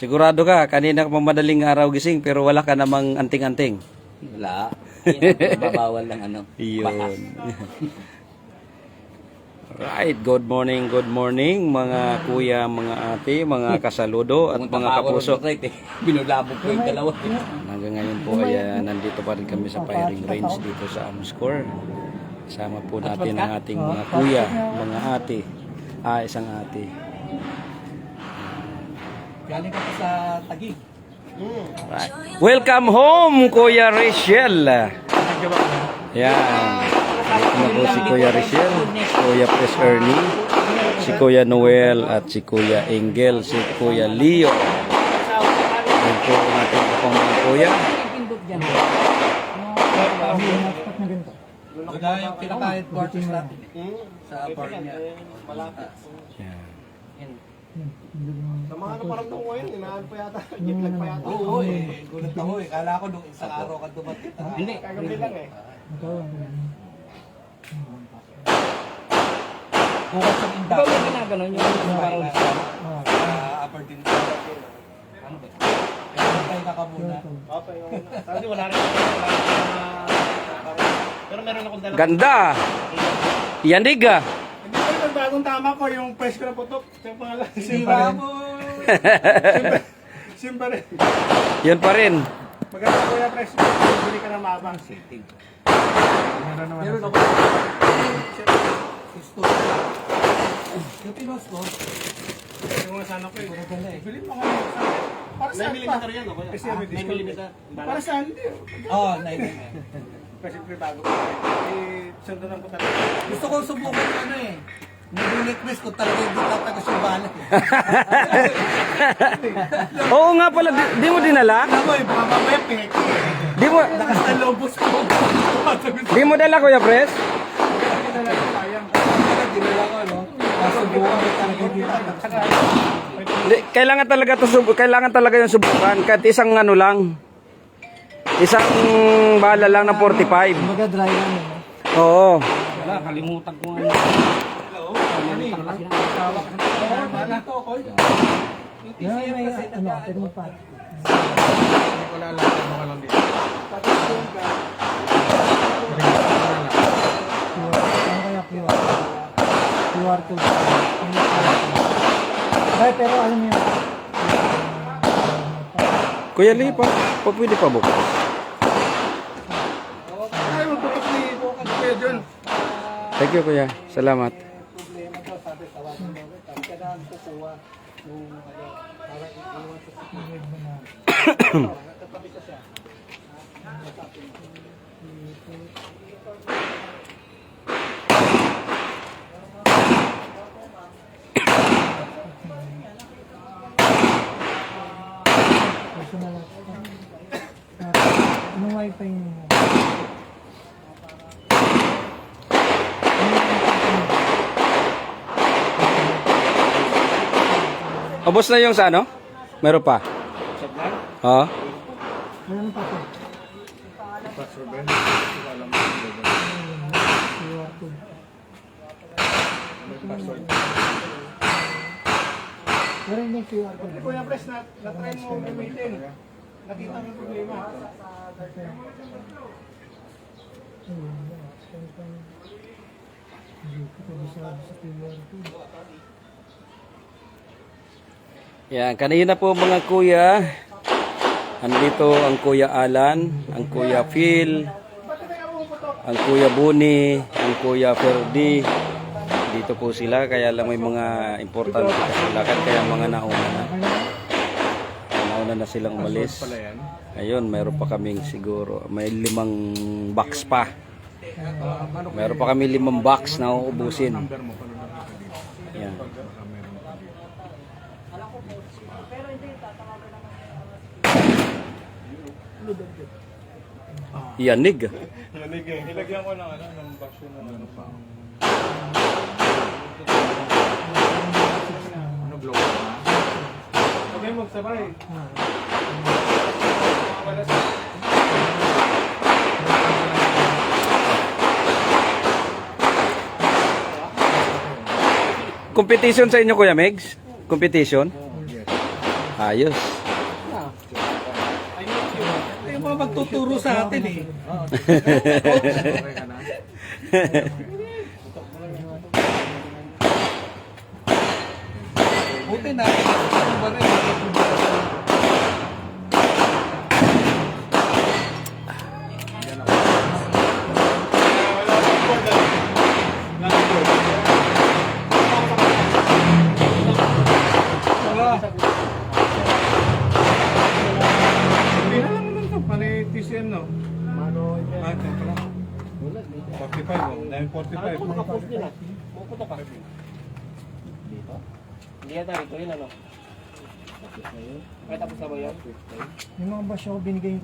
Sigurado ka, kanina ka madaling araw gising pero wala ka namang anting-anting. Wala. Babawal lang ano. Yun. right, good morning, good morning mga kuya, mga ate, mga kasaludo at mga kapuso. eh. Binulabog ko yung dalawa. Hanggang ngayon po ay ah, nandito pa rin kami sa firing range dito sa Amscore. Kasama po natin ang ating mga kuya, mga ate. Ah, isang ate. Galing pa sa Tagig. Right. Welcome home, Kuya Rachel. Yan. Dito na po si Kuya Rachel, si Kuya Pres Ernie, si Kuya Noel at si Kuya Engel, si Kuya Leo. Yan po ang ating pong mga kuya. Wala yung pinakahit quarters natin. Sa niya. Yan. Sa mga ano parang doon ngayon, inaan pa yata, jet lag pa yata. Oo eh. Gulat ako eh. Kala ko nung isang araw ka dumating. Hindi. Kagabi lang eh. Bukas yung inda. Ba yung ginaganon yung araw sa upper din. Ano ba? Kaya ka ka muna. Okay, yung Sabi wala rin Pero meron akong dala. Ganda! Yandig ah! Ko bagong tama ko, yung fresh ko na putok. Yung pangalan, Simba ba rin. Simba rin. Yun pa rin. Maganda ko yung fresh ko, bili ka na mabang. Meron naman Meron ako. Gusto. Yung pinos ko. Yung mga sana ko eh. Eh. Bili mo sa Para sa 9 millimeter yan. ako. Kasi may Ah, 9 discount. millimeter. Para sa hindi. Oo, 9 millimeter. Kasi pre bago ko. Eh, sundan ko talaga. Gusto ko subukan yung ano eh. Nag-request ko talaga yung tatagas yung bala. Oo nga pala, di, di mo dinala? Mo eh, baka mamaya pink. Di mo, Lakas ng lobos ko. di mo dala Kuya Pres? Dinala ko, no? Nasubukan ko talaga yung Di, kailangan talaga to sub- kailangan talaga yung subukan kahit isang ano lang. Isang bala lang na 45. Baga dry lang eh. Oo. Wala, kalimutan ko nga. Kalimutan kasi ng asawa ko. Wala ko, Koy. Yung TCM kasi ano, pero pa. Wala lang, mga lang dito. Ano kaya QR? QR code. Ay, pero alam niyo, Kuya Lee, pa, pa pwede pa bukas. Ay, magputok ni Kuya John. Thank you Kuya. Salamat. Kailangan kukuha yung ano, para iiwan sa sikmura. Nagkatabi ka siya. personal anong wifi niyo? Ubos na yung sa ano? Meron pa? Oo. Ano pa po? Pero hindi QR code. Kuya Pres, na, na-try mo gamitin. Nakita mo yung problema. Hindi ko pa sa QR code. Yan, kanina po mga kuya. Andito ang Kuya Alan, ang Kuya Phil, ang Kuya Buni, ang Kuya Ferdi. Dito po sila, kaya lang may mga importante kasulakad, kaya mga nauna na. Nauna na silang umalis. Ayun, mayroon pa kaming siguro, may limang box pa. Mayroon pa kami limang box na uubusin. Yan. Yanig. Yanig eh. Nilagyan ko ng ano, ng basyo ng ano pa. Ano block na? Okay, magsabay. Wala sa... Competition sa inyo Kuya Megs? Competition? Ayos. Ito yung mga magtuturo sa atin eh. 45 oh. Dahil 45. Nakapost nila. Pupunta ka. Dito? Hindi yata rito yun ano. Kaya tapos na ba yun? Yung mga basyo ko binigay ko